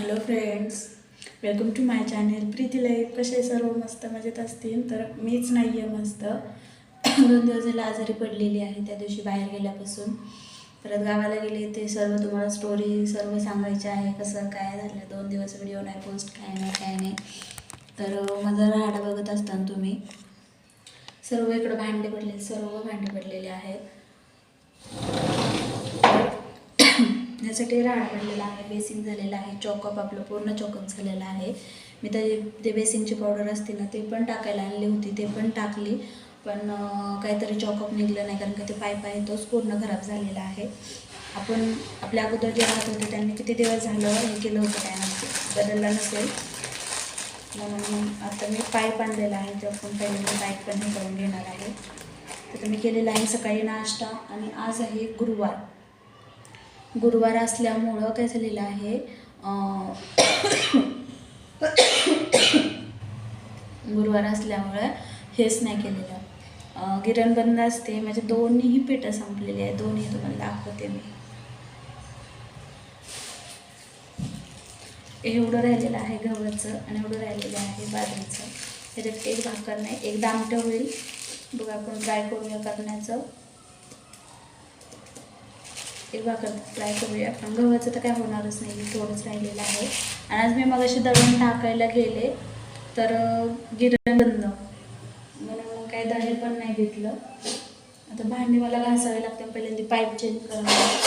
Hello friends welcome to my channel Preeti life. कसे सर्व? मस्त मजेत असतील? तर मीच नाही आहे मस्त. दोन दिवस झाले आजारी पडलेली आहे. त्या दिवशी बाहेर गेल्यापासून. परत गावाला गेले ते सर्व तुम्हाला स्टोरी सर्व सांगायचे आहे. कसं काय झालं? दोन दिवस व्हिडिओ नाही पोस्ट काय नाही काय नाही. तर माझा राहाडा बघत असताना तुम्ही. सर्व इकडं भांडे पडले सर्व भांडे पडलेले आहेत. यासाठी राड पडलेला आहे बेसिंग झालेलं आहे चॉकअप आपलं पूर्ण चॉकअप झालेलं आहे. मी ते ते बेसिंगची पावडर असते ना ते पण टाकायला आणली होती ते पण टाकली. पण काहीतरी चॉकअप निघलं नाही कारण का ते पाईप आहे तोच पूर्ण खराब झालेला आहे. आपण आपल्या अगोदर जे राहत होते त्यांनी किती दिवस झालं हे केलं होतं काय बदललं नसेल. म्हणून मग आता मी पाईप आणलेला आहे ते आपण पहिल्यांदा पाईप पण हे करून घेणार आहे. तर मी केलेला आहे सकाळी नाश्ता आणि आज आहे गुरुवार. गुरुवार असल्यामुळं काय झालेलं आहे. गुरुवार असल्यामुळं हेच नाही केलेलं. गिरण बंद असते. माझे दोन्हीही पेटं संपलेली आहे दोन्ही तुम्हाला दाखवते मी. एवढं राहिलेलं आहे गव्हाचं आणि एवढं राहिलेलं आहे बाजरीचं. त्याच्यात एक भाकर नाही एक दामटं होईल. बघा आपण ट्राय करूया करण्याचं. हिरवा भाकर ट्राय करूया पण गव्हाचं तर काय होणारच नाही थोडंच राहिलेलं आहे. आणि आज मी मग अशी दळून टाकायला गेले तर गिरण बंद. म्हणून मग काही दळण पण नाही घेतलं. आता भांडी मला घासावे लागते पहिल्यांदा पाईप चेंज करणार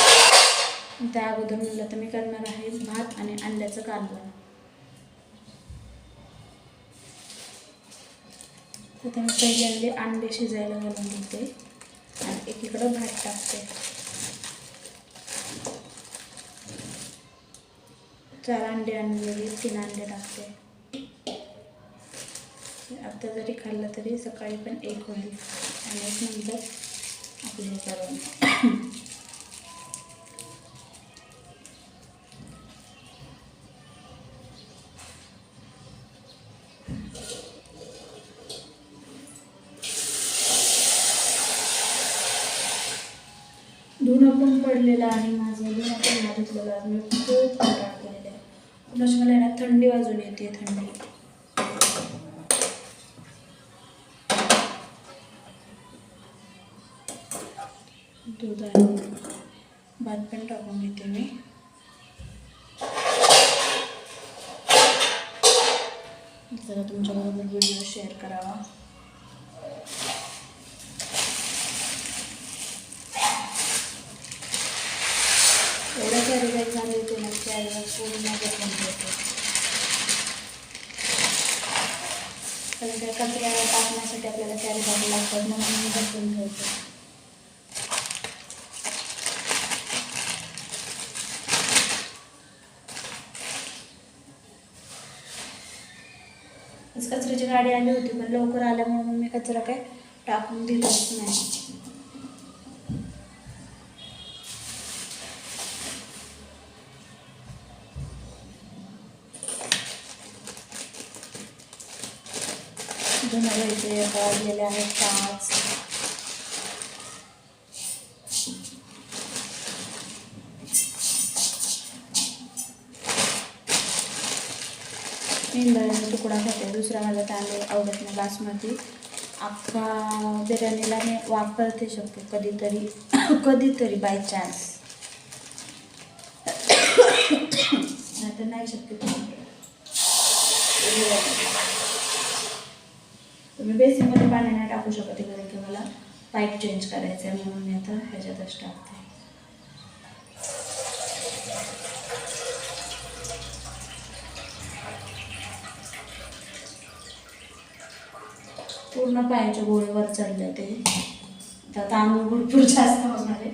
त्या अगोदर म्हणलं तर मी करणार आहे भात आणि अंड्याचं कालवण तर मी पहिल्यांदा अंडे शिजायला घालून देते आणि एकीकडं भात टाकते. चार अंडे आणलेली तीन अंडे टाकते आता जरी खाल्लं तरी सकाळी पण एक होईल. आणि एक नंतर आपले हे करून. धुणं पण पडलेलं आहे माझं धुणं पण नाही आहे मी खूप आहे मला ना थंडी वाजून येते थंडी. दूध आहे भात पण टाकून घेते मी. जरा तुमच्याबरोबर व्हिडिओ शेअर करावा. एवढं कॅरी बॅग झालं होते ना कॅरी बॅग पूर्ण बसून कचऱ्याला टाकण्यासाठी आपल्याला कॅरी बॅग लागतात म्हणून मी बसून ठेवतो. कचऱ्याची गाडी आली होती पण लवकर आल्यामुळे मी कचरा काय टाकून दिलाच नाही. धुण्याचे वाजलेले आहेत पाच. इंद्राचा तुकडा खाते दुसरा माझा तांदूळ आवडत नाही बासमती. अख्खा बिर्याणीला मी वापरते शकतो कधीतरी कधीतरी बाय चान्स नाही तर नाही शक्य. तुम्ही बेसिनमध्ये पाणी नाही टाकू शकत कारण की मला पाईप चेंज करायचं आहे म्हणून मी आता ह्याच्यातच टाकते. पूर्ण पायाच्या गोळीवर चढले ते. आता तांदूळ भरपूर जास्त होणार आहे.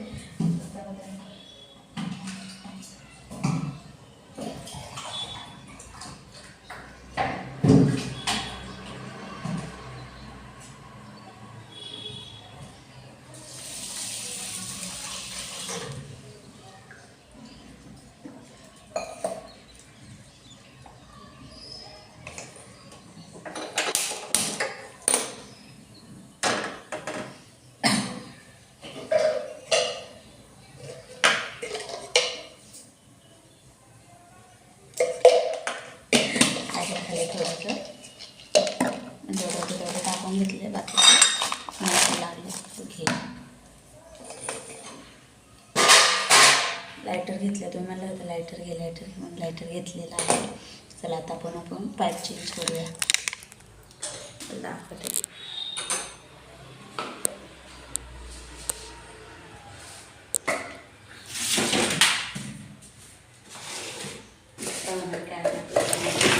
लायटर घे लायटर घे म्हणून लायटर घेतलेला आहे. चला आता आपण आपण पाईप चेंज करूया. दाखवते त्यामध्ये काय टाकलं?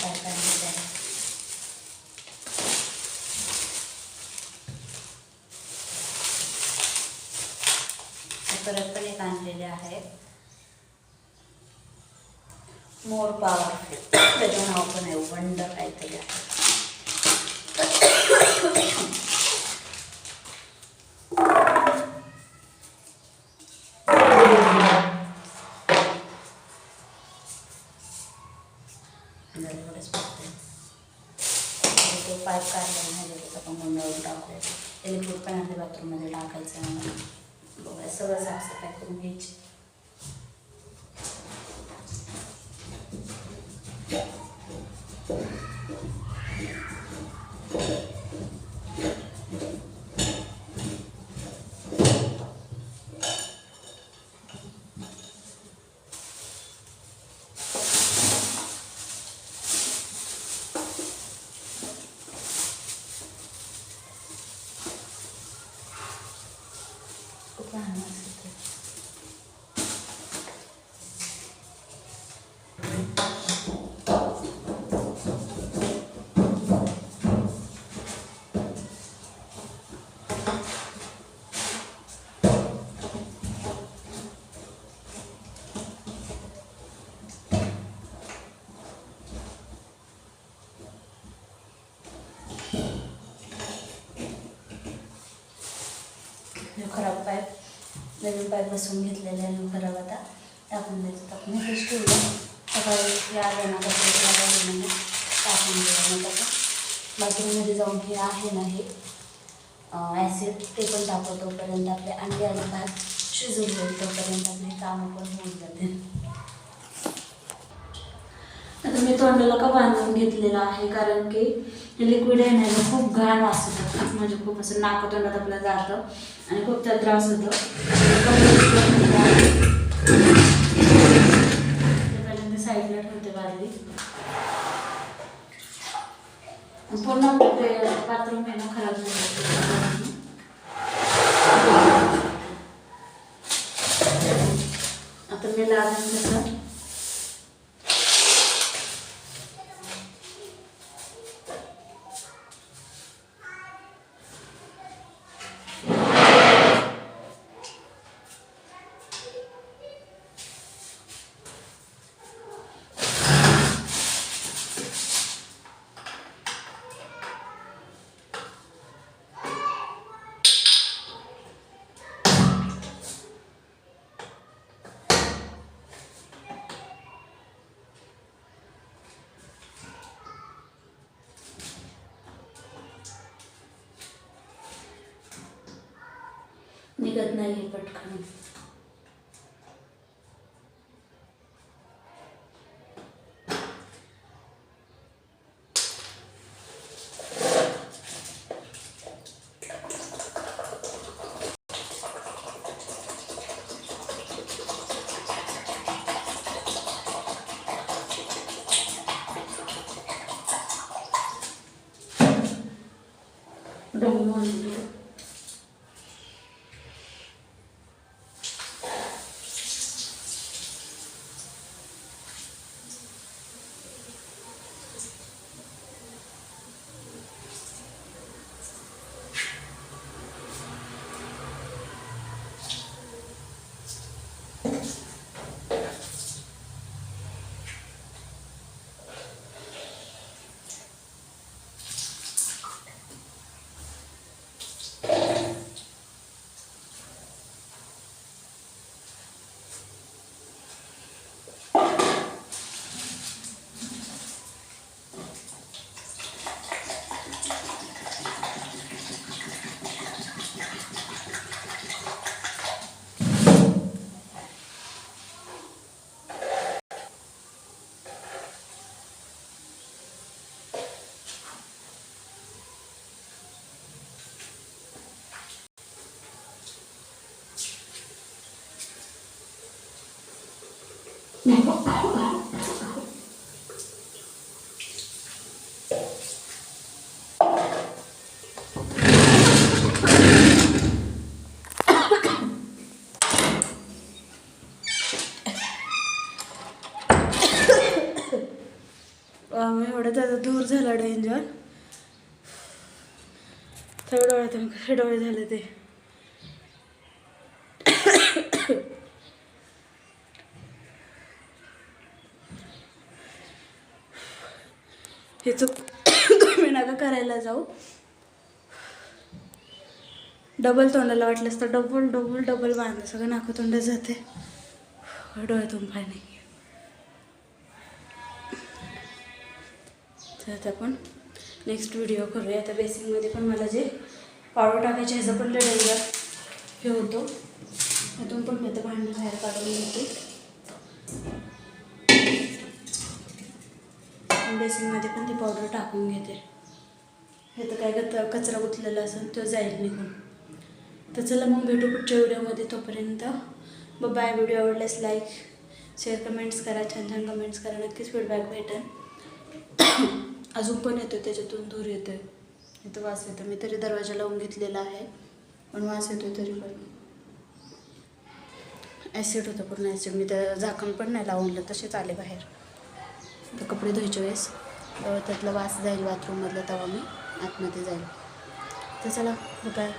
काय काय नाही काय. हे परत पण एक आणलेले आहे पावा त्याचं नाव पण आहे. वंड काहीतरी आहे नाही टाकूया. पण आणले बाथरूममध्ये टाकायचं आहे. सगळं साफसफाई करून घ्यायची खूप लहान असतं ते. हे खराब पाईप नवीन पाईप बसवून घेतलेले आहे आणि खराब आता. टाकून द्यायचं टाकून हेच ठेवलं सकाळी हे आलं ना टाकून दिलं मग बाथरूममध्ये जाऊन हे आहे ना हे ॲसिड ते पण टाकतो तोपर्यंत आपले अंडे आणि भात शिजून जाईल तोपर्यंत आपले कामं पण होऊन जाते आता मी तोंडाला का बांधून घेतलेलं आहे? कारण की लिक्विड येण्याला खूप घाण वासत म्हणजे खूप असं नाक तोंडात आपलं जातं. आणि खूप त्या त्रास होतो. पहिल्यांदा साईडला ठेवते बादली पूर्ण ते बाथरूम आहे खराब झालं. निघत नाही पटकन एवढं त्याचा दूर झाला डेंजर थोड्या डोळ्यातून कसे डोळे झाले ते. हे चूक तुम्ही नका करायला जाऊ. डबल तोंडाला वाटलंस तर डबल डबल डबल बांधलं सगळं नाकतोंड जाते डोळ्यातून पाणी तर आता आपण नेक्स्ट व्हिडिओ करूया. आता बेसिंगमध्ये पण मला जे पावडर टाकायचे ह्याचं पण डेंजर हे होतो. त्यातून पण मी आता भांडं बाहेर काढून घेते. बेसिनमध्ये पण ती पावडर टाकून घेते. हे तर काय कच कचरा गुतलेला असेल तो जाईल निघून. तर चला मग भेटू पुढच्या व्हिडिओमध्ये. तोपर्यंत ब बाय व्हिडिओ आवडल्यास लाईक शेअर कमेंट्स करा. छान छान कमेंट्स करा. नक्कीच फीडबॅक भेटेल. अजून पण येतो त्याच्यातून धूर येतो आहे इथं वास येतो मी तरी दरवाजा लावून घेतलेला आहे पण वास येतो तरी पण. ॲसिड होतं पूर्ण ॲसिड मी तर झाकण पण नाही लावून तसेच आले बाहेर. तर कपडे धुवायच्या वेळेस त्यातला वास जाईल बाथरूममधला तेव्हा मी आतमध्ये जाईल. तर चला बाय